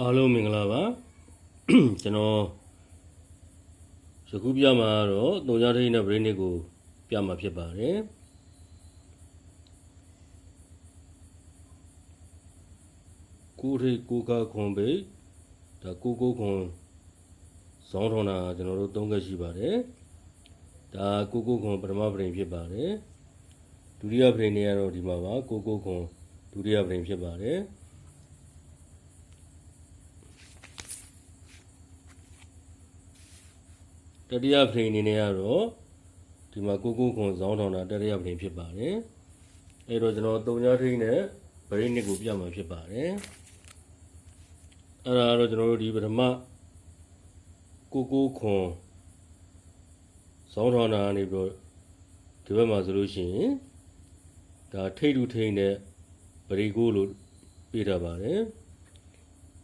အားလုံးမင်္ဂလာပါကျွန်တော်ယခုပြမှာတော့တုံညာထိန်နဲ့ဗရင်းနစ်ကို ပြမှာဖြစ်ပါတယ်ကိုထိတ်ကိုကခွန်ပေဒါကိုကိုခွန်ဇောင်းထောင်းတာကျွန်တော်တို့သုံးခက်ရှိပါတယ်ဒါကိုကိုခွန်ပထမဗရင်ဖြစ်ပါတယ်ဒုတိယဗရင်နေကတော့ဒီမှာပါကိုကိုခွန်ဒုတိယဗရင်ဖြစ်ပါတယ် တတိယဖရိအနေနဲ့ကတော့ဒီမှာကိုကိုခွန်ဇောင်းထောင်တာတတိယဖရိဖြစ်ပါတယ်အဲတော့ကျွန်တော်တုံညာထိန်းနဲ့ဗရိနစ်ကိုပြမှာဖြစ်ပါတယ်အဲ့ဒါကတော့ကျွန်တော်တို့ဒီပထမကိုကိုခွန်ဇောင်းထောင်တာကနေပြီးတော့ဒီဘက်မှာဆိုလို့ရှိရင်ဒါထိတ်တူထိန်းနဲ့ဗရိကိုလို့ပြထားပါတယ်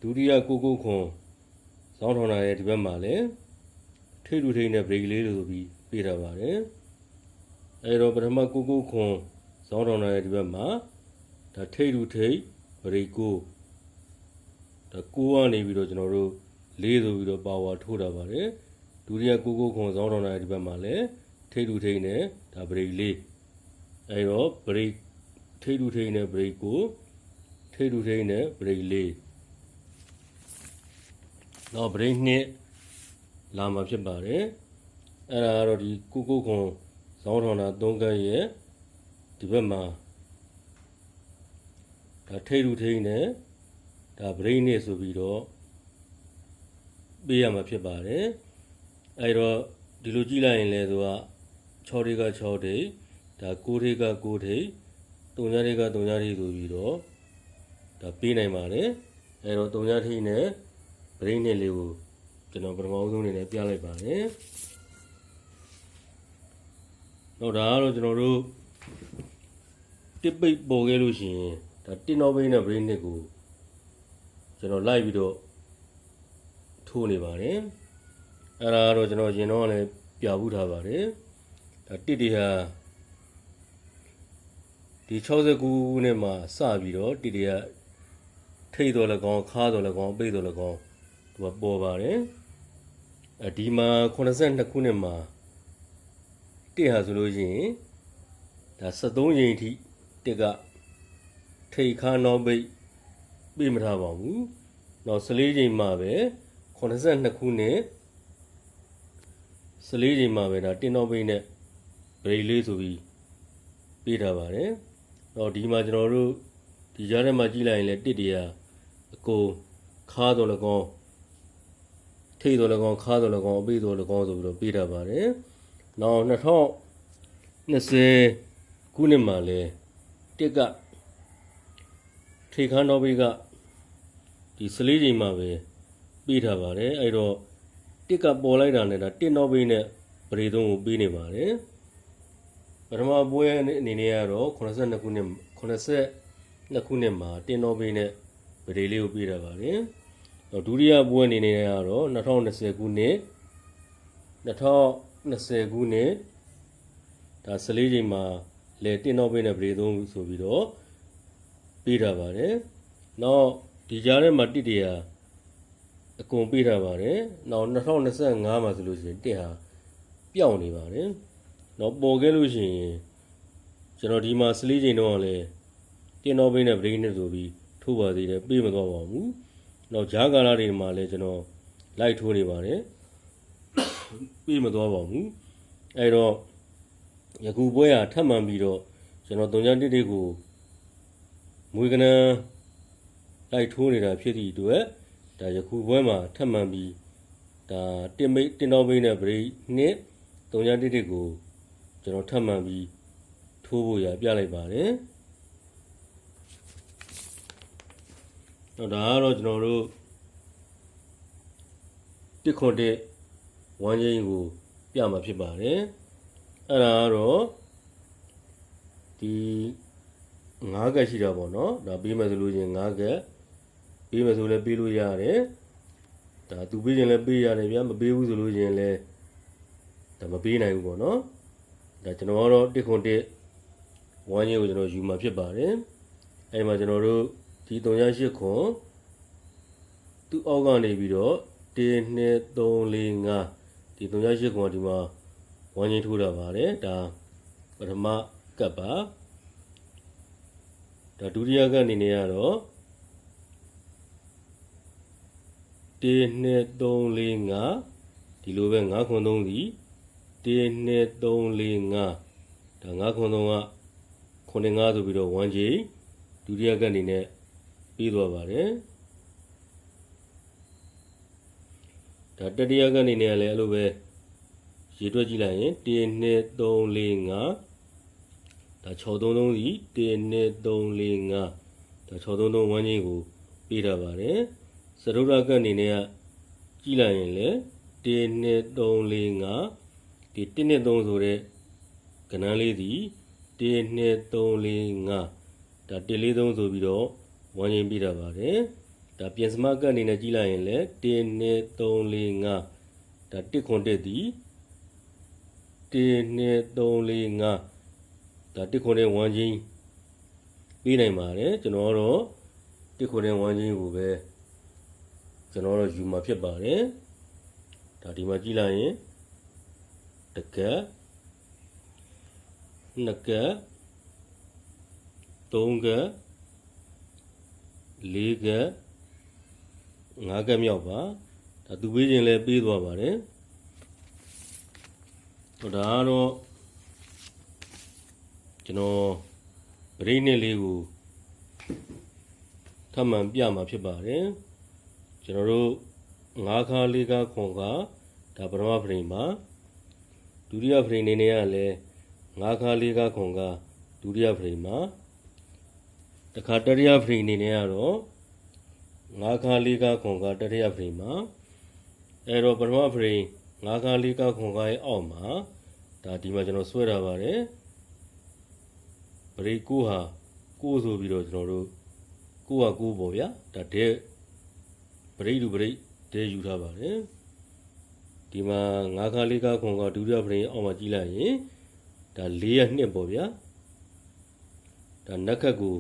ဒုတိယကိုကိုခွန်ဇောင်းထောင်တာရဲ့ဒီဘက်မှာလည်း ထိတ်ထူထိတ်နဲ့ break လေးလို့ဆိုပြီးပေးထားပါတယ်အဲတော့ပထမကိုကိုခွန်ဇောင်းတော်ရဲ့ဒီဘက်မှာဒါထိတ်ထူထိတ် break ကိုဒါကိုကနေပြီးတော့ကျွန်တော်တို့လေးဆိုပြီးတော့ power ထိုးတာပါတယ်ဒုတိယကိုကိုခွန်ဇောင်းတော်ရဲ့ဒီဘက်မှာလည်းထိတ်ထူထိတ်နဲ့ဒါ break လေးအဲတော့ break ထိတ်ထူထိတ်နဲ့ break ကိုထိတ်ထူထိတ်နဲ့ break လေးတော့ break နှစ် လာမှာဖြစ်ပါတယ်အဲ့ဒါကတော့ဒီကုကုခွန်ဇောင်းထောင်တာ၃ကန်းရဲ့ဒီဘက်မှာဒါထိတ်ထူထိတ်နဲ့ဒါဗရိတ်နဲ့ဆိုပြီးတော့ပေးရမှာဖြစ်ပါတယ်အဲ့တော့ဒီလိုကြည့်လိုက်ရင်လည်းသူက6ထိပ်က6ထိပ်ဒါ9ထိပ်က9ထိပ်3ညထိပ်က3ညထိပ်ဆိုပြီးတော့ဒါပေးနိုင်ပါတယ်အဲ့တော့3ညထိပ်နဲ့ဗရိတ်နဲ့လေးကို ကျွန်တော်ပထမဦးဆုံးအနေနဲ့ပြလိုက်ပါတယ်။တော့ဒါကတော့ကျွန်တော်တို့တစ်ပိတ်ပေါ်ခဲ့လို့ရှိရင်ဒါတင်တော်ဘိန်းနဲ့ဘိန်းနစ်ကိုကျွန်တော်လိုက်ပြီးတော့ထိုးနေပါတယ်။အဲ့ဒါကတော့ကျွန်တော်ရင်တော့လည်းပြဘူးထားပါတယ်။ဒါတစ်တီဟာဒီ69ခုနှစ်မှာစပြီးတော့တစ်တီကထိတ်တော်လည်းကောင်းခါတော်လည်းကောင်းပိတ်တော်လည်းကောင်းသူကပေါ်ပါတယ်။အဲ ဒီမှာ82ခုနှစ်မှာတစ်ဟာဆိုလို့ရှိရင်ဒါ73ရင်အထိတစ်ကထိတ်ခါနောပိတ်ပြမထားပါဘူး။နောက်14ချိန်မှာပဲ82ခုနှစ်14ချိန်မှာပဲဒါတင်တော်ပိတ်နဲ့ဗရိတ်လေးဆိုပြီးပေးထားပါတယ်။တော့ဒီမှာကျွန်တော်တို့ဒီကြားထဲမှာကြည့်လိုက်ရင်လည်းတစ်တရာအကိုခါတော်လည်းကောင်း ထိတ်တော်လည်းကောင်းခါတော်လည်းကောင်းအပိတော်လည်းကောင်းဆိုပြီးတော့ပေးထားပါတယ်။နောက်2020ခုနှစ်မှာလဲတစ်ကထိတ်ခါတော်ဘေးကဒီစလေးချိန်မှာပဲပေးထားပါတယ်။အဲ့တော့တစ်ကပေါ်လိုက်တာနဲ့ဒါတစ်တော်ဘေးနဲ့ပရိသုံးကိုပေးနေပါတယ်။ပထမပွဲအနေနဲ့ကတော့82ခုနှစ်82ခုနှစ်မှာတင်တော်ဘေးနဲ့ပရိလေးကိုပေးထားပါတယ်။တော့ ဒုတိယပွဲအနေနဲ့ကတော့2020ခုနှစ်2020ခုနှစ်ဒါ14ချိန်မှာလေတင်တော့ပေးနဲ့ဗရေသုံးဆိုပြီးတော့ပေးထားပါတယ်။နောက်ဒီကြားထဲမှာတစ်တရာအကုန်ပေးထားပါတယ်။နောက်2025မှာဆိုလို့ရှိရင်တစ်ဟာပျောက်နေပါတယ်။နောက်ပေါ်ခဲ့လို့ရှိရင်ကျွန်တော်ဒီမှာ14ချိန်တော့လည်းတင်တော့ပေးနဲ့ဗရေနဲ့ဆိုပြီးထိုးပါသေးတယ်ပေးမသွားပါဘူး။ နောက်ဂျားကာလာတွေမှာလည်းကျွန်တော်လိုက်ထိုးနေပါတယ်ပြီးမသွားပါဘူးအဲ့တော့ယခုပွဲဟာထပ်မှန်ပြီးတော့ကျွန်တော်တုံချန်တစ်တွေကိုမွေကနန်းလိုက်ထိုးနေတာဖြစ်သည့်အတွက်ဒါယခုပွဲမှာထပ်မှန်ပြီးဒါတင်မိတ်တင်တော်မိတ်နဲ့ဗရိတ်နှစ်တုံချန်တစ်တွေကိုကျွန်တော်ထပ်မှန်ပြီးထိုးဖို့ရပြလိုက်ပါတယ် တော့ဒါကတော့ကျွန်တော်တို့တစ်ခွန်တစ်ဝမ်းချင်းကိုပြမှာဖြစ်ပါတယ်အဲ့ဒါကတော့ဒီ9ကက်ရှိတာပေါ့နော်ဒါပေးမယ်ဆိုလို့ချင်း9ကက်ပေးမယ်ဆိုလည်းပေးလို့ရတယ်ဒါသူပေးရင်လည်းပေးရတယ်ဗျာမပေးဘူးဆိုလို့ချင်းလည်းဒါမပေးနိုင်ဘူးပေါ့နော်ဒါကျွန်တော်ကတော့တစ်ခွန်တစ်ဝမ်းချင်းကိုကျွန်တော်ယူမှာဖြစ်ပါတယ်အဲ့မှာကျွန်တော်တို့ ဒီ308ခွန်သူ့အောက်ကနေပြီးတော့1 2 3 4 5ဒီ38ခွန်ကဒီမှာဝမ်းချင်းထိုးတာပါတယ်ဒါပထမကပ်ပါဒါဒုတိယကပ်အနေနဲ့ကတော့1 2 3 4 5ဒီလိုပဲ9ခွန်3စီ1 2 3 4 5ဒါ9ခွန်3ကခွန်5ဆိုပြီးတော့ဝမ်းချင်းဒုတိယကပ်အနေနဲ့ ပြီးသွားပါတယ်ဒါတတိယကနေနေရလဲအဲ့လိုပဲရေတွက်ကြည့်လိုက်ရင်1 2 3 4 5ဒါ633စီ1 2 3 4 5ဒါ633ဝန်းချင်းကိုပေးထားပါတယ်စရုဒကအနေနဲ့ကကြည့်လိုက်ရင်လဲ1 2 3 4 5ဒီ1နဲ့3ဆိုတဲ့ကဏ္ဍလေးစီ1 2 3 4 5ဒါ1 4 3ဆိုပြီးတော့ ဝန်းချင်းပေးထားပါတယ်ဒါပြင်စမကတ်အနေနဲ့ကြည့်လိုက်ရင်လည်း1 2 3 4 5ဒါ1ခွန်တက်သည်1 2 3 4 5ဒါ1ခွန်တဲ့ဝမ်းချင်းပြီးနိုင်ပါတယ်ကျွန်တော်ကတော့1ခွန်တဲ့ဝမ်းချင်းကိုပဲကျွန်တော်တို့ယူမှာဖြစ်ပါတယ်ဒါဒီမှာကြည့်လိုက်ရင်တကက်နှစ်ကက်သုံးကက် လေးကက်ငါးကက်မြောက်ပါဒါသူပေးခြင်းလဲပေးသွားပါတယ်ဟိုဒါကတော့ကျွန်တော်ပရိနစ်လေးကိုထပ်မံပြမှာဖြစ်ပါတယ်ကျွန်တော်တို့ငါးခါလေးကခွန်ကဒါပထမဖရိမှာဒုတိယဖရိနေနေရလဲငါးခါလေးကခွန်ကဒုတိယဖရိမှာတ ခါတတိယဖရိနေနေရတော့ငါးခါလေးကခွန်ကတတိယဖရိမှာအဲတော့ပထမဖရိငါးခါလေးကခွန်ကရဲ့အောက်မှာဒါဒီမှာကျွန်တော်ဆွဲထားပါတယ်ပရိကိုဟာကိုဆိုပြီးတော့ကျွန်တော်တို့ကိုဟာကိုပေါ့ဗျာဒါတဲ့ပရိလူပရိတဲယူထားပါတယ်ဒီမှာငါးခါလေးကခွန်ကဒုတိယဖရိအောက်မှာကြည့်လိုက်ရင်ဒါ၄ရက်နှစ်ပေါ့ဗျာဒါနက်ခတ်ကို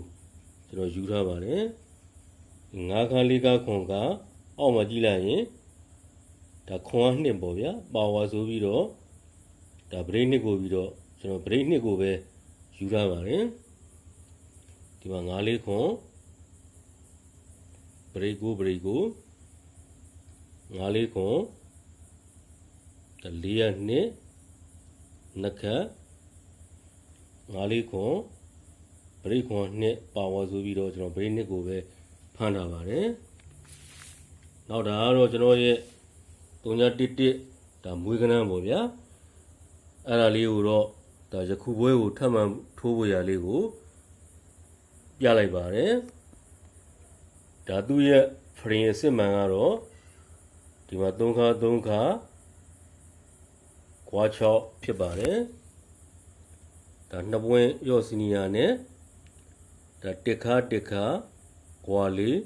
ကျွန်တော်ယူထားပါတယ်ငါးခါလေးကခွန်ကအောက်မှာကြည့်လိုက်ရင်ဒါခွန်ကနှစ်ပေါ့ဗျာပါဝါဆိုပြီးတော့ဒါဘရိတ်နှစ်ကိုပြီးတော့ကျွန်တော်ဘရိတ်နှစ်ကိုပဲယူထားပါတယ်ဒီမှာငါးလေးခွန်ဘရိတ်ကိုဘရိတ်ကိုငါးလေးခွန်ဒါ၄ရက်နှစ်နက်ခတ်ငါးလေးခွန် ဗရိတ်ခွန်နှစ်ပါဝါဆိုပြီးတော့ကျွန်တော်ဗရိတ်နှစ်ကိုပဲဖမ်းထားပါတယ်။နောက်ဒါကတော့ကျွန်တော်ရဲ့311ဒါမွေးကနန်းပေါ့ဗျာ။အဲ့ဒါလေးကိုတော့ဒါယခုပွဲကိုထပ်မံထိုးဖို့ရလေးကိုပြလိုက်ပါတယ်။ဒါသူ့ရဲ့ဖရင်အစ်စ်မှန်ကတော့ဒီမှာ3ခါ3ခါကွာ6ဖြစ်ပါတယ်။ဒါနှစ်ပွင့်ရော့စီနီယာနဲ့ ဒါတက်ခါတက်ခါကွာလေး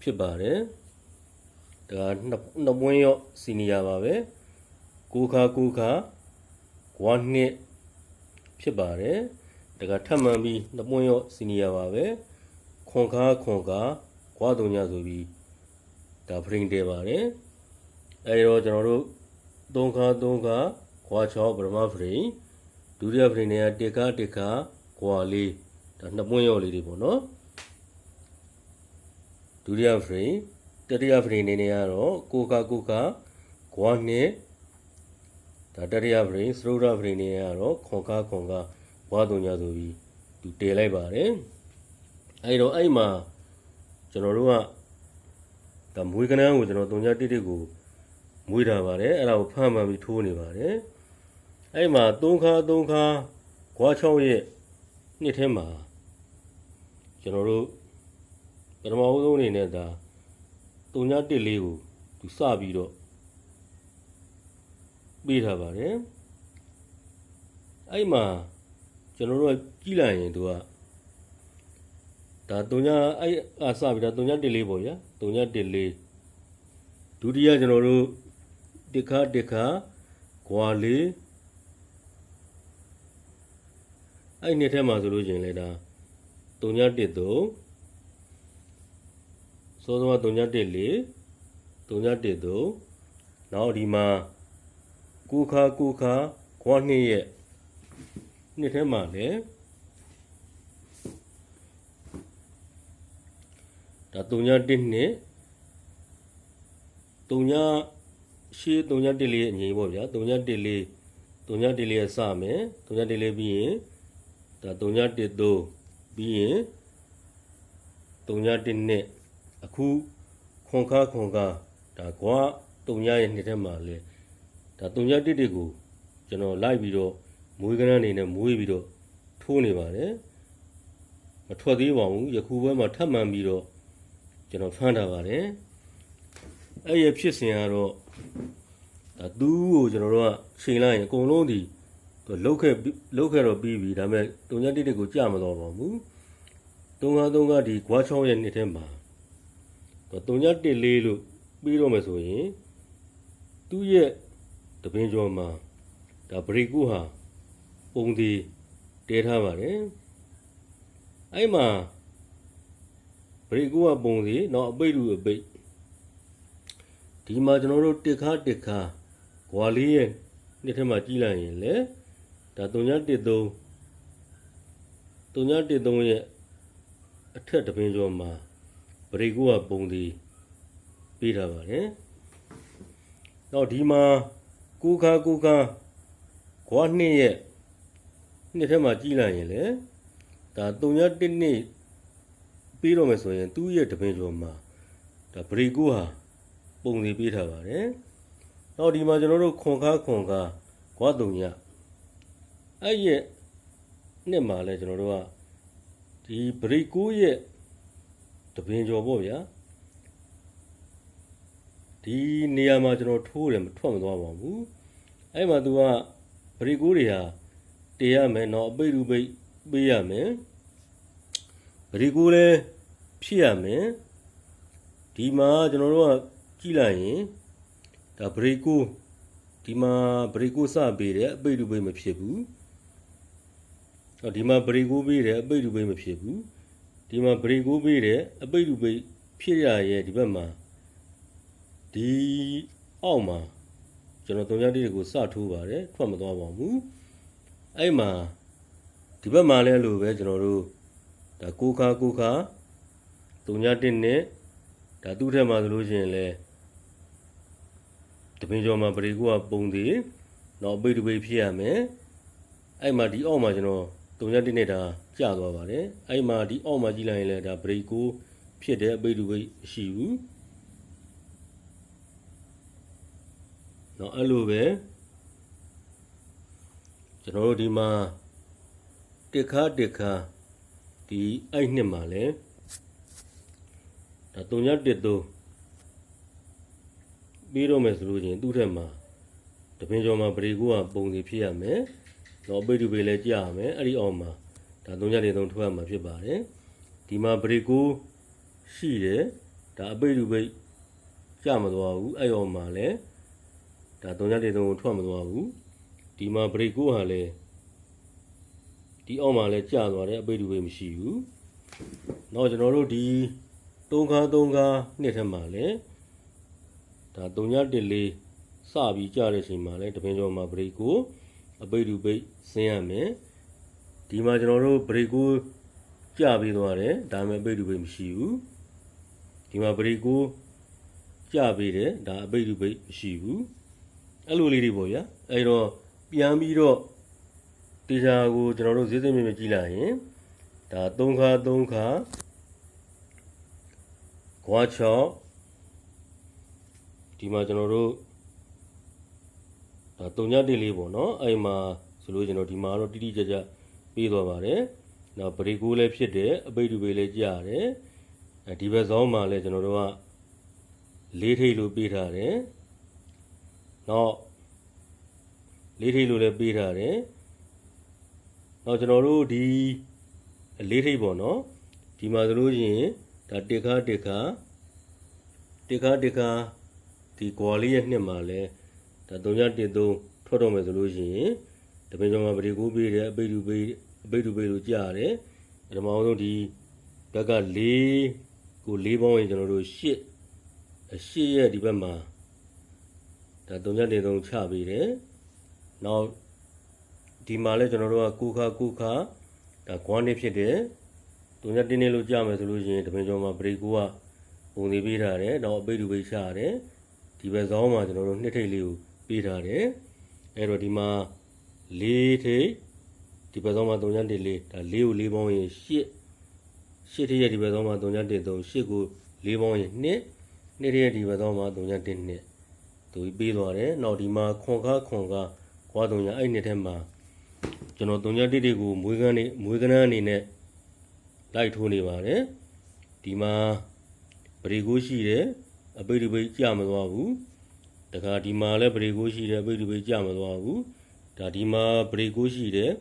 ဖြစ်ပါတယ်ဒါနှစ်နှစ်ပွင့်ရော့စီနီယာပါပဲကိုခါကိုခါကွာနှစ်ဖြစ်ပါတယ်ဒါကထပ်မှန်ပြီးနှစ်ပွင့်ရော့စီနီယာပါပဲခွန်ခါခွန်ခါကွာတုံညာဆိုပြီးဒါဖရင်တဲပါတယ်အဲဒီတော့ကျွန်တော်တို့သုံးခါသုံးခါခွာ6ပထမဖရင်ဒုတိယဖရင်တွေကတက်ခါတက်ခါကွာလေး ဒါနှစ်ပွင့်ရော့လေးတွေပေါ့နော်ဒုတိယဖရင်တတိယဖရင်နေနေရတော့ကိုကာကိုကာဂွားနှစ်ဒါတတိယဖရင်စရုဒဖရင်နေရတော့ခွန်ကာခွန်ကာဘွားတုံညာဆိုပြီးသူတည်လိုက်ပါတယ်အဲဒီတော့အဲ့မှာကျွန်တော်တို့ကဒါမွေးကနန်းကိုကျွန်တော်တုံညာတိတိကိုမွေးထားပါတယ်အဲ့ဒါကိုဖမ်းမှန်ပြီးထိုးနေပါတယ်အဲ့မှာ3ခါ3ခါဂွား6ရဲ့နှစ်ထဲမှာ ကျွန်တော်တို့ပထမဦးဆုံးအနေနဲ့ဒါတုံညတစ်လေးကိုသူစပြီးတော့ပေးထားပါတယ်အဲ့မှာကျွန်တော်တို့ကြည့်လိုက်ရင်သူကဒါတုံညအဲ့အစပြီးတော့တုံညတစ်လေးပေါ့ဗျာတုံညတစ်လေးဒုတိယကျွန်တော်တို့တစ်ခါတစ်ခါကွာလေးအဲ့နှစ်ထဲမှာဆိုလို့ရှိရင်လေဒါ3 ည1 3စောစောက314 313နောက်ဒီမှာကိုခါကိုခါခွားနှစ်ရဲ့နှစ်ထဲမှာလည်းဒါ312နှစ်3ရှေး314လေးရဲ့အငြိမ်ပေါ့ဗျာ314 314လေးရဲ့စမယ်314ပြီးရင်ဒါ313 ပြီးရင်312နှစ်အခုခွန်ခါခွန်ခါဒါကွာ3ရဲ့နှစ်ထဲမှာလဲဒါ3တစ်တွေကိုကျွန်တော်လိုက်ပြီးတော့မွေးကနန်းအနေနဲ့မွေးပြီးတော့ထိုးနေပါတယ်မထွက်သေးပါဘူးယခုဘဲမှာထပ်မှန်ပြီးတော့ကျွန်တော်ဖမ်းထားပါတယ်အဲ့ရဖြစ်စဉ်ကတော့ဒါသူ့ကိုကျွန်တော်တို့ကချိန်လိုက်ရင်အကုန်လုံးဒီ သူလောက်ခဲ့လောက်ခဲ့တော့ပြီးပြီဒါပေမဲ့3တစ်တွေကိုကြာမတော့ပါဘူး353ကဒီကွာချောင်းရဲ့နှစ်ထဲမှာတော့314လို့ပြီးတော့မယ်ဆိုရင်သူ့ရဲ့တပင်ကျော်မှာဒါဘရိကုဟာပုံဒီတဲထားပါတယ်အဲ့မှာဘရိကုကပုံဒီတော့အပိတ်လူအပိတ်ဒီမှာကျွန်တော်တို့တစ်ခါတစ်ခါဂွာလေးရဲ့နှစ်ထဲမှာကြီးလိုက်ရင်လေ ဒါ313 313ရဲ့အထက်တပင်ကျော်မှာဗရိကုကပုံဒီပေးထားပါတယ်။တော့ဒီမှာကိုခါကိုခါခွားနှစ်ရဲ့နှစ်ထဲမှာကြီးလိုက်ရင်လေဒါ301နှစ်ပြီးတော့မယ်ဆိုရင်သူ့ရဲ့တပင်ကျော်မှာဒါဗရိကုဟာပုံဒီပေးထားပါတယ်။တော့ဒီမှာကျွန်တော်တို့ခွန်ခါခွန်ခါခွားတုံည အဲ့ရဲ့နှစ်မှာလဲကျွန်တော်တို့ကဒီဘရိတ်ကိုရဲ့တပင်ကျော်ပေါ့ဗျာဒီနေရာမှာကျွန်တော်ထိုးတယ်မထွက်မသွားပါဘူးအဲ့မှာသူကဘရိတ်ကိုတွေဟာတေရမယ်နော်အပိတ်လူပိတ်ပေးရမယ်ဘရိတ်ကိုလည်းဖြစ်ရမယ်ဒီမှာကျွန်တော်တို့ကကြည့်လိုက်ရင်ဒါဘရိတ်ကိုဒီမှာဘရိတ်ကိုစပေးတယ်အပိတ်လူပိတ်မဖြစ်ဘူး တော့ဒီမှာဗရီကိုပေးတယ်အပိတ်လူပိတ်မဖြစ်ဘူးဒီမှာဗရီကိုပေးတယ်အပိတ်လူပိတ်ဖြစ်ရရဲ့ဒီဘက်မှာဒီအောက်မှာကျွန်တော်တုံရတိတွေကိုစထိုးပါတယ်ထွက်မသွားပါဘူးအဲ့မှာဒီဘက်မှာလည်းလို့ပဲကျွန်တော်တို့ဒါကိုခါကိုခါတုံရတိနဲ့ဒါသူ့ထက်မှာဆိုလို့ရှိရင်လဲတပင်ကျော်မှာပရိကူကပုံသေးတော့ပိတ်တပိတ်ဖြစ်ရမယ်အဲ့မှာဒီအောက်မှာကျွန်တော် တုံရတိနဲ့ဒါကျသွားပါတယ်အဲ့မှာဒီအောက်မှာကြည့်လိုက်ရင်လည်းဒါပရိကူဖြစ်တဲ့အပိတ်တပိတ်ရှိဘူးเนาะအဲ့လိုပဲကျွန်တော်တို့ဒီမှာတစ်ခါတစ်ခါဒီအဲ့နှစ်မှာလဲဒါတုံညတစ်သုံးပြီးတော့မယ်ဆိုလို့ချင်းသူ့ထက်မှာတပင်ကျော်မှာပရိကူကပုံစီဖြစ်ရမယ် နော်ပေတူပေလည်းကြာရမယ်အဲ့ဒီအောင်မှာဒါသုံးချက်နေသုံးထွက်ရမှာဖြစ်ပါတယ်ဒီမှာဘရေကိုရှိတယ်ဒါအပေတူပေကြာမသွားဘူးအဲ့အောင်မှာလည်းဒါသုံးချက်နေသုံးထွက်မသွားဘူးဒီမှာဘရေကိုဟာလည်းဒီအောင်မှာလည်းကြာသွားတယ်အပေတူပေမရှိဘူးတော့ကျွန်တော်တို့ဒီ၃ခါ၃ခါနှစ်ထက်မှာလည်းဒါ၃ည၁၄စပြီးကြတဲ့အချိန်မှာလည်းတပင်းကျော်မှာဘရိတ်ကို အပိတ်တူပိတ်ဆင်းရမယ်ဒီမှာကျွန်တော်တို့ break ကိုကြပြီးသွားတယ်ဒါပေမဲ့အပိတ်တူပိတ်မရှိဘူးဒီမှာ break ကိုကြပြီးတယ်ဒါအပိတ်တူပိတ်မရှိဘူးအဲ့လိုလေးတွေပေါ့ဗျာအဲ့တော့ပြန်ပြီးတော့တေချာကိုကျွန်တော်တို့ဈေးစိတ်မြင့်မြင့်ကြည့်လိုက်ရင်ဒါ3ခါ3ခါခွာချော့ဒီမှာကျွန်တော်တို့ ဒါတုံညတိလေးပေါ့နော်အဲ့မှာဆိုလို့ကျွန်တော်ဒီမှာတော့တိတိကျကျပြီးသွားပါတယ်နောက်ပရိကိုလည်းဖြစ်တယ်အပိတ်တူပေလည်းကြားတယ်အဲဒီဘက်ဆောင်မှာလည်းကျွန်တော်တို့ကလေးထိပ်လို့ပေးထားတယ်နောက်လေးထိပ်လို့လည်းပေးထားတယ်နောက်ကျွန်တော်တို့ဒီလေးထိပ်ပေါ့နော်ဒီမှာဆိုလို့ရှိရင်ဒါတစ်ခါတစ်ခါတစ်ခါတစ်ခါဒီကွာလေးရဲ့နှစ်မှာလဲ ဒါ3.13ထွက်တော့မယ်ဆိုလို့ရှိရင်တပင်ကျော်မှာပရိကိုးပေးတယ်အပိတ်တူပေးအပိတ်တူပေးလို့ကြားရတယ်ပထမဆုံးဒီဘက်က၄ကို၄ပေါင်းရင်ကျွန်တော်တို့၈အ၈ရဲ့ဒီဘက်မှာဒါ3ချက်တင်3ချပေးတယ်နောက်ဒီမှာလဲကျွန်တော်တို့ကကိုခါကိုခါဒါကွမ်းနေဖြစ်တယ်3ချက်တင်းနေလို့ကြမယ်ဆိုလို့ရှိရင်တပင်ကျော်မှာဘရိတ်ကိုကပုံသေးပေးထားတယ်နောက်အပိတ်တူပိတ်ချရတယ်ဒီဘက်ဇောင်းမှာကျွန်တော်တို့နှစ်ထိပ်လေးကို ပေးထားတယ်အဲ့တော့ဒီမှာ၄ထိပ်ဒီဘက်ဇောင်းမှာ3ချက်တင်လေးဒါ၄ကို၄ပေါင်းရင်၈ရှစ်ထည့်ရဒီဘက်သောမှာ3ည1 3ရှစ်ကို၄ပေါင်းရင်2နှစ်ထည့်ရဒီဘက်သောမှာ3ည1 2သူပြီးသွားတယ်နောက်ဒီမှာခွန်ကားခွန်ကားကွာ3ညအဲ့နှစ်ထဲမှာကျွန်တော်3ည1တွေကိုမွေးကန်းနေမွေးကန်းအနေနဲ့လိုက်ထိုးနေပါတယ်ဒီမှာပရိကိုးရှိတယ်အပိဓိပိကြမသွားဘူး တခါဒီမှာလည်းပရိကိုးရှိတယ်အပိဓိပိကြမသွားဘူးဒါဒီမှာပရိကိုးရှိတယ်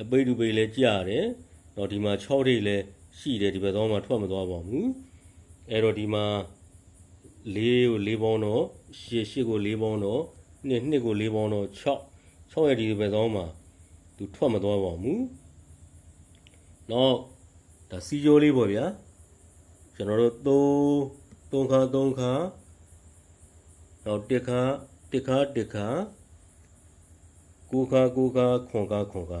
အပိဓိပိလည်းကြတယ်တော့ဒီမှာ6ထိပ်လည်းရှိတယ်ဒီဘက်သောမှာထွက်မသွားပါဘူးအဲ့တော့ဒီမှာ၄ကို၄ပေါင်းတော့၈၈ကို၄ပေါင်းတော့နှစ်နှစ်ကို၄ပေါင်းတော့6 6ရဲ့ဒီဘက်သောမှာသူထွက်မသွားပါဘူးနောက်ဒါစီဂျိုးလေးပေါ့ဗျာကျွန်တော်တို့3 3ခါ3ခါ နောက်တစ်ခါတစ်ခါတစ်ခါကိုခါကိုခါခွန်ခါခွန်ခါ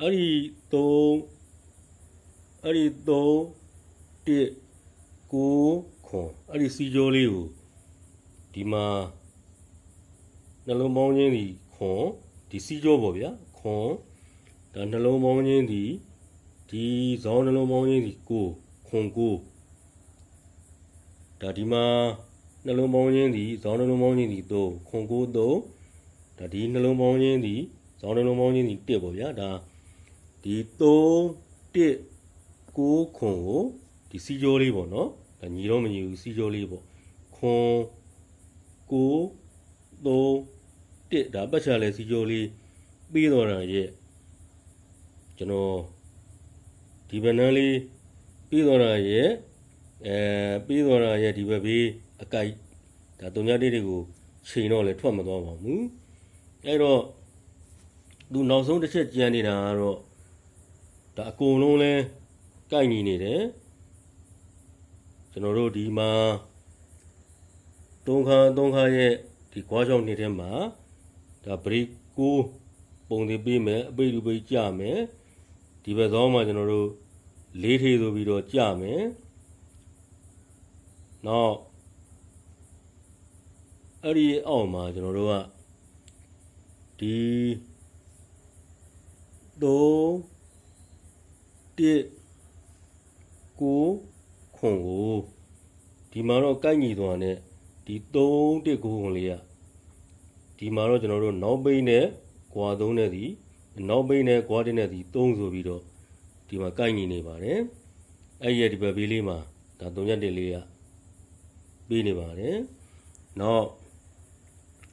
အဲ့ဒီ3အဲ့ဒီ3 1 9ခွန်အဲ့ဒီစီကြောလေးကိုဒီမှာနှလုံးပေါင်းခြင်းဒီခွန်ဒီစီကြောပေါ့ဗျာခွန်ဒါနှလုံးပေါင်းခြင်းဒီဒီဇောင်းနှလုံးပေါင်းခြင်းဒီ9ခွန်9ဒါဒီမှာ နှလုံးပေါင်းခြင်းဒီဇောင်းနှလုံးပေါင်းခြင်းဒီ3ခွန်9 3ဒါဒီနှလုံးပေါင်းခြင်းဒီဇောင်းနှလုံးပေါင်းခြင်းဒီ1ပေါ့ဗျာဒါဒီ3 1ကိုခွန်ကိုဒီစီကြောလေးပေါ့နော်ဒါညီတော့မညီဘူးစီကြောလေးပေါ့ခွန်ကို3 1ဒါပတ်ချလဲစီကြောလေးပြီးတော့တာရဲ့ကျွန်တော်ဒီဗနန်းလေးပြီးတော့တာရဲ့အဲပြီးတော့တာရဲ့ဒီဘက်ဘေး အကိုက်ဒါတုံညာလေးတွေကိုချိန်တော့လဲထွက်မသွားပါဘူးအဲ့တော့သူနောက်ဆုံးတစ်ချက်ကြံနေတာကတော့ဒါအကုန်လုံးလဲကိုက်ညီနေတယ်ကျွန်တော်တို့ဒီမှာသုံးခါသုံးခါရဲ့ဒီကွာချောင်းနေထဲမှာဒါဘရိတ်ကိုပုံသေးပေးမယ်အပိတ်လူပိတ်ကြမယ်ဒီဘက်သောမှာကျွန်တော်တို့လေးထေးဆိုပြီးတော့ကြမယ်နောက် အဲ့ဒီအောက်မှာကျွန်တော်တို့ကဒီ3 1ကိုခွန်ကိုဒီမှာတော့ကိုက်ညီသွားနဲ့ဒီ3တစ်ကိုခွန်လေးကဒီမှာတော့ကျွန်တော်တို့နောက်ပိန်းနဲ့ကွာ3နဲ့ဒီနောက်ပိန်းနဲ့ကွာ1နဲ့ဒီ3ဆိုပြီးတော့ဒီမှာကိုက်ညီနေပါတယ်အဲ့ရဒီဘက်ဘေးလေးမှာဒါ3ရက်တစ်လေးကပြီးနေပါတယ်နောက်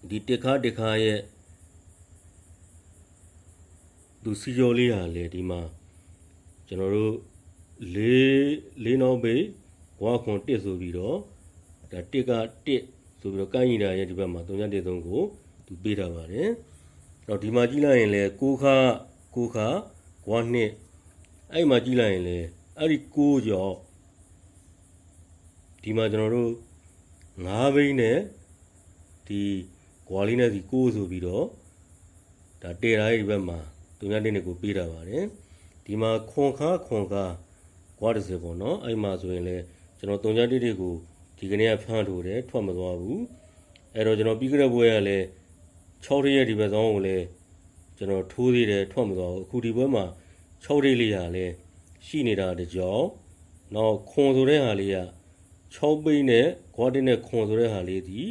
ဒီတစ်ခါတစ်ခါရဲ့သူစီကျော်လေးဟာလေဒီမှာကျွန်တော်တို့လေးလေးနောက်ဘေးဝါခွန်တစ်ဆိုပြီးတော့ဒါတစ်ကတစ်ဆိုပြီးတော့ကိုင်းညီတာရဲ့ဒီဘက်မှာ313ကိုသူပေးထားပါတယ်။တော့ဒီမှာကြည့်လိုက်ရင်လေ6ခါ6ခါဝါနှစ်အဲ့မှာကြည့်လိုက်ရင်လေအဲ့ဒီ6ကြောဒီမှာကျွန်တော်တို့9ဘိန်းနဲ့ဒီ ကွာလေးနဲ့ဒီ6ဆိုပြီးတော့ဒါတေရာရဲ့ဒီဘက်မှာ313နဲ့ကိုပေးထားပါတယ်။ဒီမှာခွန်ခါခွန်ခါကွာတစ်စပေါ့နော်အဲ့မှာဆိုရင်လည်းကျွန်တော်တုံကြတိတွေကိုဒီကနေ့ကဖမ်းထိုးတယ်ထွက်မသွားဘူးအဲ့တော့ကျွန်တော်ပြီးကြတဲ့ဘွဲကလည်း6ရက်ဒီဘက်ဆောင်ကိုလည်းကျွန်တော်ထိုးသေးတယ်ထွက်မသွားဘူးအခုဒီဘွဲမှာ6ရက်လေးဟာလည်းရှိနေတာတကြောင်နောက်ခွန်ဆိုတဲ့ဟာလေးက6ပိန်းနဲ့ခွားတင်းနဲ့ခွန်ဆိုတဲ့ဟာလေးဒီ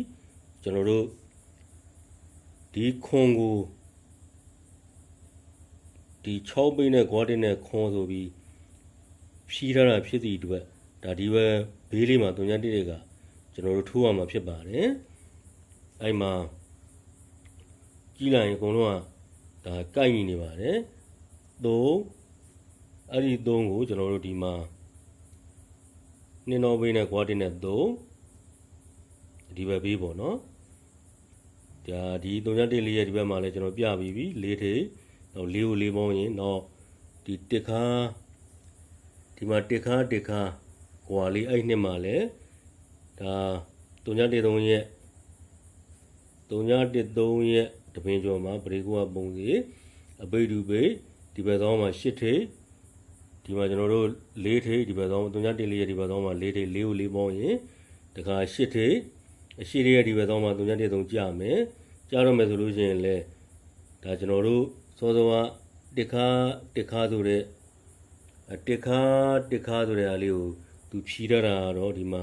ကျွန်တော်တို့ ဒီခွန်ကိုဒီ6ပိန်းနဲ့ခွားတင်းနဲ့ခွန်ဆိုပြီးဖြီးထားတာဖြစ်သည့်အတွက်ဒါဒီပဲဘေးလေးမှာတုံညာတိတွေကကျွန်တော်တို့ထိုးရမှာဖြစ်ပါတယ်အဲ့မှာကြီးလိုက်ရင်အကုန်လုံးကဒါကိုက်ညီနေပါတယ်သုံးအဲ့ဒီသုံးကိုကျွန်တော်တို့ဒီမှာနင်းတော်ဘေးနဲ့ကွာတင်နဲ့သုံးဒီဘက်ဘေးပေါ့နော် ဒါဒီတုံညာတိလေးရဲ့ဒီဘက်မှာလည်းကျွန်တော်ပြပြီးပြီလေးထိတော့လေးကိုလေးပေါင်းရင်တော့ဒီတစ်ခါဒီမှာတစ်ခါတစ်ခါကွာလေးအဲ့နှစ်မှာလည်းဒါ313ရဲ့313ရဲ့တပင်ကျော်မှာပရိကူကပုံစီအဘိဓုပိဒီဘက်သောမှာ8ထိပ်ဒီမှာကျွန်တော်တို့4ထိပ်ဒီဘက်သော314ရဲ့ဒီဘက်သောမှာ4ထိပ်4ကို4ပေါင်းရင်တခါ8ထိပ် အရှိရရဲ့ဒီဘက်သောမှာ313ကြာမယ်ကြာတော့မယ်ဆိုလို့ရှိရင်လည်းဒါကျွန်တော်တို့စောစောကတစ်ခါတစ်ခါဆိုတဲ့တစ်ခါတစ်ခါဆိုတဲ့အားလေးကိုသူဖြီးရတာတော့ဒီမှာ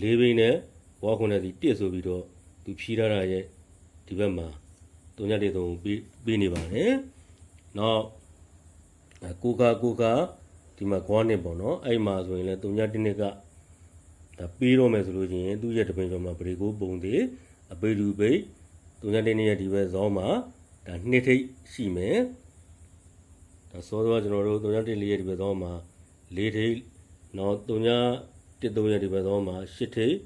၄ဘိန်းနဲ့ဝါခွန်နဲ့ဒီတစ်ဆိုပြီးတော့သူဖြီးရတာရဲ့ဒီဘက်မှာ313ပြီးပြီးနေပါတယ်။နောက်ကိုကာကိုကာဒီမှာကွာနှစ်ပေါ့နော်အဲ့မှာဆိုရင်လည်း3နှစ်က ဒါပြီးတော့မယ်ဆိုလို့ရှိရင်သူ့ရဲ့တပင်ကျော်မှာဗရေကိုပုံသေးအပိလူပိ3နှစ်ရဲ့ဒီဘက်ဇောမှာဒါနှစ်ထိပ်ရှိမယ်ဒါစောစောကျွန်တော်တို့314ရဲ့ဒီဘက်ဇောမှာ၄ထိပ်နောက်3 13ရဲ့ဒီဘက်ဇောမှာ8ထိပ်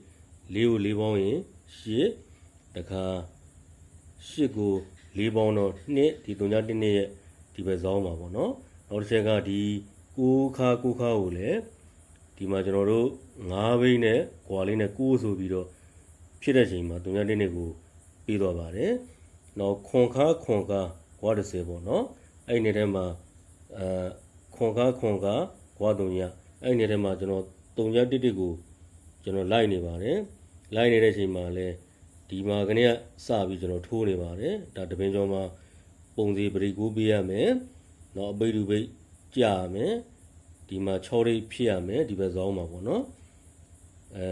၄ကို၄ပေါင်းရင်8တခါ8ကို၄ပေါင်းတော့2ဒီ3 1ရဲ့ဒီဘက်ဇောမှာပေါ့နော်နောက်တစ်ချက်ကဒီ6ခါ6ခါကိုလည်းဒီမှာကျွန်တော်တို့ 9ဘိန်းနဲ့ကွာလေးနဲ့6ဆိုပြီးတော့ဖြစ်တဲ့ချိန်မှာ3 1နှစ်ကိုပြီးသွားပါတယ်နောက်ခွန်ခါခွန်ခါကွာ30ပေါ့နော်အဲ့ဒီနေထဲမှာအဲခွန်ခါခွန်ခါကွာ3ညအဲ့ဒီနေထဲမှာကျွန်တော်3ညတစ်တစ်ကိုကျွန်တော်လိုက်နေပါတယ်လိုက်နေတဲ့ချိန်မှာလည်းဒီမှာကနေကစပြီးကျွန်တော်ထိုးနေပါတယ်ဒါတပင်ကျော်မှာပုံစီပရိကူပေးရမယ်နောက်အပိဓုပိတ်ကြာရမယ်ဒီမှာ6ရိပ်ဖြစ်ရမယ်ဒီဘက်ဇောင်းမှာပေါ့နော် အဲ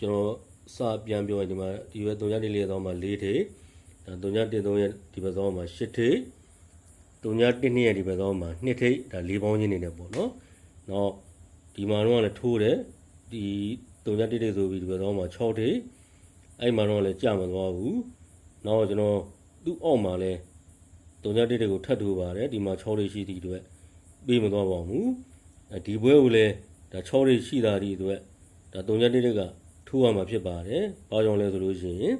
ကျွန်တော်စပြန်ပြောရင်ဒီမှာဒီဘက်3ညတစ်လေးဇောင်းမှာ4ထိပ်ဒါ3ညတစ်3ရဲ့ဒီဘက်ဇောင်းမှာ8ထိပ်3ညတစ်2ရဲ့ဒီဘက်ဇောင်းမှာ2ထိပ်ဒါ4ပေါင်းချင်းနေတယ်ပေါ့နော်နောက်ဒီမှာတော့လည်းထိုးတယ်ဒီ3ညတစ်တစ်ဆိုပြီးဒီဘက်ဇောင်းမှာ6ထိပ်အဲ့မှာတော့လည်းကြာမသွားဘူးနောက်ကျွန်တော်သူ့အောက်မှာလည်းတုံညတစ်တွေကိုထပ်ထိုးပါတယ်ဒီမှာ6လေးရှိသည့်အတွက်ပြီးမသွားပါဘူးအဲဒီဘွဲကိုလည်းဒါ6လေးရှိတာဒီအတွက် ဒါတုံညတစ်တွေကထိုးရမှာဖြစ်ပါတယ်ဘာကြောင့်လဲဆိုလို့ရှိရင်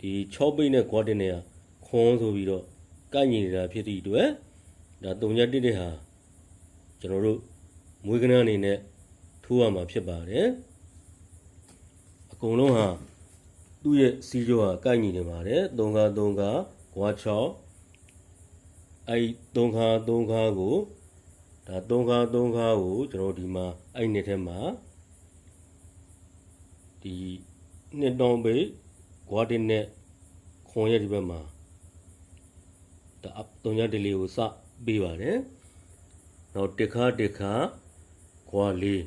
ဒီ6ပိတ်နဲ့ quad နဲ့ကခွန်ဆိုပြီးတော့ကိုက်ညီနေတာဖြစ်သည့်အတွက်ဒါတုံညတစ်တွေဟာကျွန်တော်တို့မွေးကနန်းအနေနဲ့ထိုးရမှာဖြစ်ပါတယ်အကုန်လုံးဟာသူ့ရဲ့စီးကြောဟာကိုက်ညီနေပါတယ်3ခါ3ခါကွာ6အဲ့3ခါ3ခါကိုဒါ3ခါ3ခါကိုကျွန်တော်ဒီမှာအဲ့နှစ်ထဲမှာ ဒီနှစ်တောင်းပိတ်ကွာတင်နဲ့ခွန်ရဲ့ဒီဘက်မှာဒါအတုံရတလေးကိုစပေးပါတယ်နောက်တစ်ခါတစ်ခါကွာလေး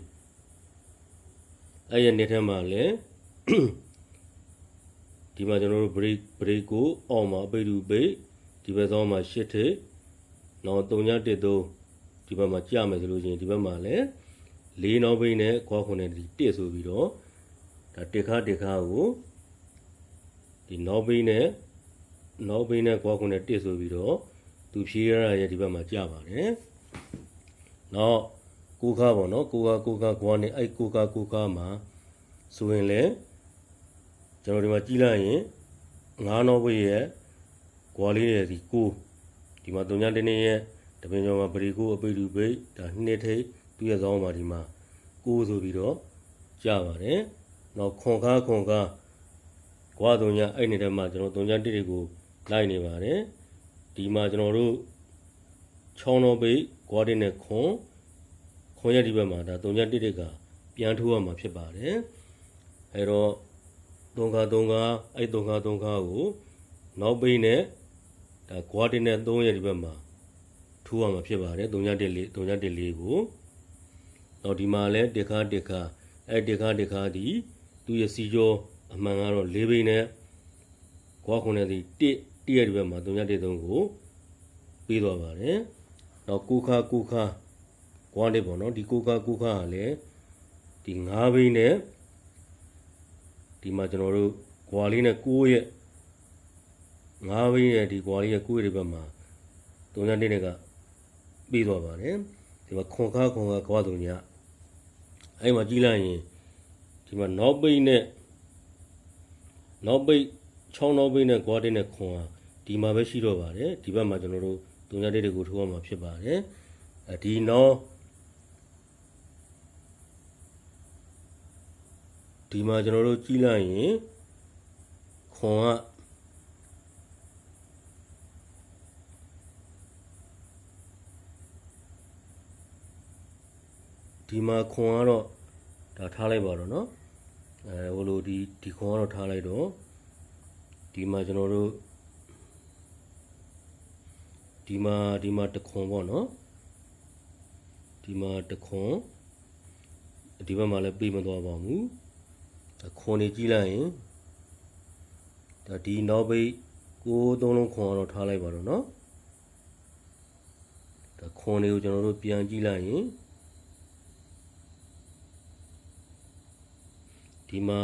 အဲ့ရနှစ်ထဲမှာလည်းဒီမှာကျွန်တော်တို့ break break ကိုအောက်မှာပိတ်တူပိတ်ဒီဘက်သောမှာ8ထိပ်နောက်3ည1 3ဒီဘက်မှာကြာမယ်ဆိုလို့ရှိရင်ဒီဘက်မှာလည်း၄နောက်ပိတ်နဲ့ခွာခွန်နဲ့ဒီ1ဆိုပြီးတော့ ဒါတစ်ခါတစ်ခါကိုဒီနောက်ပိတ်နဲ့နောက်ပိတ်နဲ့ခွာခွန်နဲ့1ဆိုပြီးတော့သူဖြေးရတာရဲ့ဒီဘက်မှာကြာပါတယ်နောက်ကိုခါပေါ့နော်ကိုခါကိုခါခွာနဲ့အဲ့ကိုခါကိုခါမှာဆိုရင်လည်းကျွန်တော်ဒီမှာကြည့်လိုက်ရင်ငါးနောဘွေရဲ့ကွာလေးရဲ့ဒီကိုဒီမှာတုံညာတင်းနေရဲ့တပင်ကျော်မှာပရိကိုအပိတူပိတ်ဒါနှစ်ထိပ်သူ့ရဲ့ဇောင်းမှာဒီမှာကိုဆိုပြီးတော့ကြပါတယ် နောက်ခွန်ကားခွန်ကားကွာတုံညာအဲ့နေထဲမှာကျွန်တော်တုံညာတိတွေကိုလိုက်နေပါတယ်ဒီမှာကျွန်တော်တို့ချောင်းတော်ပိတ်ကွာတင်းနဲ့ခွန်ခွန်ရဲ့ဒီဘက်မှာဒါတုံညာတိတွေကပြန်ထိုးရမှာဖြစ်ပါတယ်အဲတော့သုံးခါသုံးခါအဲ့သုံးခါသုံးခါကိုနောက်ပိန်းနဲ့ဒါကွာတင်နဲ့3ရဲ့ဒီဘက်မှာထူရမှာဖြစ်ပါတယ်3ညတက်လေး3ညတက်လေးကိုတော့ဒီမှာလဲတစ်ခါတစ်ခါအဲ့တစ်ခါတစ်ခါဒီ သူ့ရဲ့စီကျော်အမှန်ကတော့၄ပိန်းနဲ့ကွာခုနဲ့ဒီတစ်တစ်ရဲ့ဒီဘက်မှာ3ညတက်3ကိုပြီးသွားပါတယ်တော့ကိုခါကိုခါကွာလေးပေါ့နော်ဒီကိုခါကိုခါကလည်းဒီ၅ပိန်းနဲ့ဒီမှာကျွန်တော်တို့ဂွာလေးနဲ့6ရဲ့9ဘင်းရဲ့ဒီဂွာလေးရဲ့6ရဲ့ဒီဘက်မှာ3ညနေကပြီးသွားပါတယ်ဒီမှာခွန်ခါခွန်ခါဂွာ3ညအဲ့မှာကြည့်လိုက်ရင် ဒီမှာနောက်ပိတ်နဲ့နောက်ပိတ်6နောက်ပိတ်နဲ့ဂွာတင်းနဲ့ခွန်ဟာဒီမှာပဲရှိတော့ပါတယ်ဒီဘက်မှာကျွန်တော်တို့3ညတေးတွေကိုထိုးရမှာဖြစ်ပါတယ်အဲဒီနောက် ဒီမှာကျွန်တော်တို့ကြည့်လိုက်ရင်ခွန်ကဒီမှာခွန်ကတော့ဒါထားလိုက်ပါတော့เนาะ အဲဟိုလိုဒီဒီခွန်ကတော့ထားလိုက်တော့ဒီမှာကျွန်တော်တို့ဒီမှာဒီမှာတခွန်ပေါ့နော်ဒီမှာတခွန်ဒီဘက်မှာလည်းပြေးမသွားပါဘူးတခွန်နေကြည့်လိုက်ရင်ဒါဒီနောက်ဘိတ်ကိုသုံးလုံးခွန်ကတော့ထားလိုက်ပါတော့နော်တခွန်လေးကိုကျွန်တော်တို့ပြန်ကြည့်လိုက်ရင် ဒီမှာ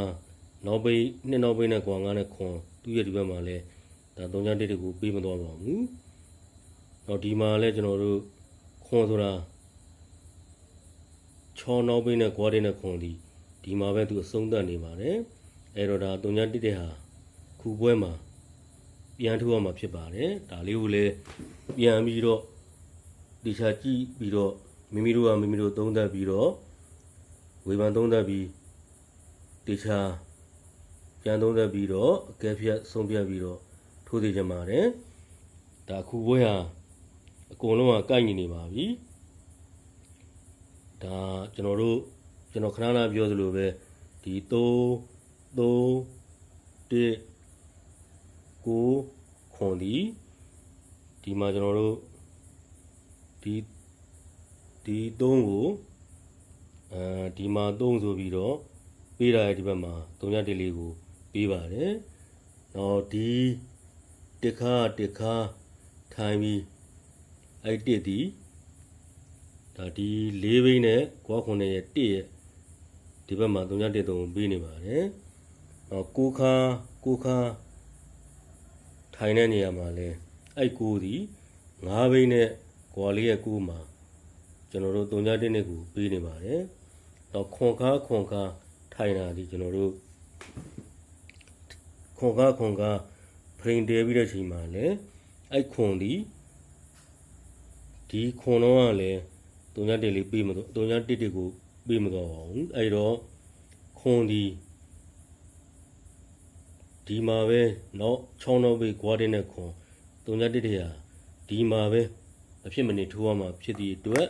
နောက်ပိတ်နှစ်နောက်ပိတ်နဲ့ကွာငါးနဲ့ခွန်သူ့ရဲ့ဒီဘက်မှာလဲဒါသုံးချတစ်တကူပေးမသွားပါဘူး။နောက်ဒီမှာလဲကျွန်တော်တို့ခွန်ဆိုတာချောနောက်ပိတ်နဲ့ကွာတဲ့နဲ့ခွန်ဒီဒီမှာပဲသူအဆုံးသတ်နေပါတယ်။အဲတော့ဒါသုံးချတစ်တဲ့ဟာခုပွဲမှာပြန်ထိုးရမှာဖြစ်ပါတယ်။ဒါလေးကိုလည်းပြန်ပြီးတော့ဒီချာကြည့်ပြီးတော့မိမိတို့ကမိမိတို့သုံးသပ်ပြီးတော့ဝေဖန်သုံးသပ်ပြီး တေချာပြန်သုံးသက်ပြီးတော့အကဲဖြတ်ဆုံးဖြတ်ပြီးတော့ထိုးသေးကြပါတယ်ဒါအခုဘွဲဟာအကုန်လုံးကကိုက်ညီနေပါပြီဒါကျွန်တော်တို့ကျွန်တော်ခဏခဏပြောသလိုပဲဒီ3 3 1ကိုခွန်ဒီဒီမှာကျွန်တော်တို့ဒီဒီ3ကိုအဲဒီမှာ3ဆိုပြီးတော့ ပေးတာရဲ့ဒီဘက်မှာ3ညတစ်လေးကိုပေးပါတယ်။တော့ဒီတစ်ခါတစ်ခါထိုင်ပြီးအဲ့တစ်ဒီဒါဒီ၄ဘိန်းနဲ့ကွာခွန်ရဲ့တစ်ရဲ့ဒီဘက်မှာ3ညတစ်သုံးပေးနေပါတယ်။တော့ကိုခါကိုခါထိုင်တဲ့နေရာမှာလဲအဲ့ကိုဒီ၅ဘိန်းနဲ့ကွာလေးရဲ့ကိုမှာကျွန်တော်တို့3ညတစ်နဲ့ကိုပေးနေပါတယ်။တော့ခွန်ခါခွန်ခါ ထိုင်တာဒီကျွန်တော်တို့ခွန်ကားခွန်ကားဖရင်တဲပြီးတဲ့ချိန်မှာလည်းအဲ့ခွန်ဒီဒီခွန်တော့ကလည်း3.1လေးပြေးမတော့3.1ကိုပြေးမတော့ပါဘူးအဲ့တော့ခွန်ဒီဒီမှာပဲနောက်6နောက်ပဲဂွားတဲ့နဲ့ခွန်3.1တရာဒီမှာပဲအဖြစ်မနေထိုးရမှာဖြစ်သည့်အတွက်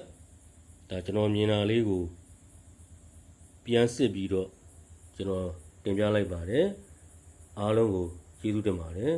ဒါကျွန်တော်မြင်တာလေးကိုပြန်စစ်ပြီးတော့ ကျွန်တော်တင်ပြလိုက်ပါတယ်အားလုံးကိုကျေးဇူးတင်ပါတယ်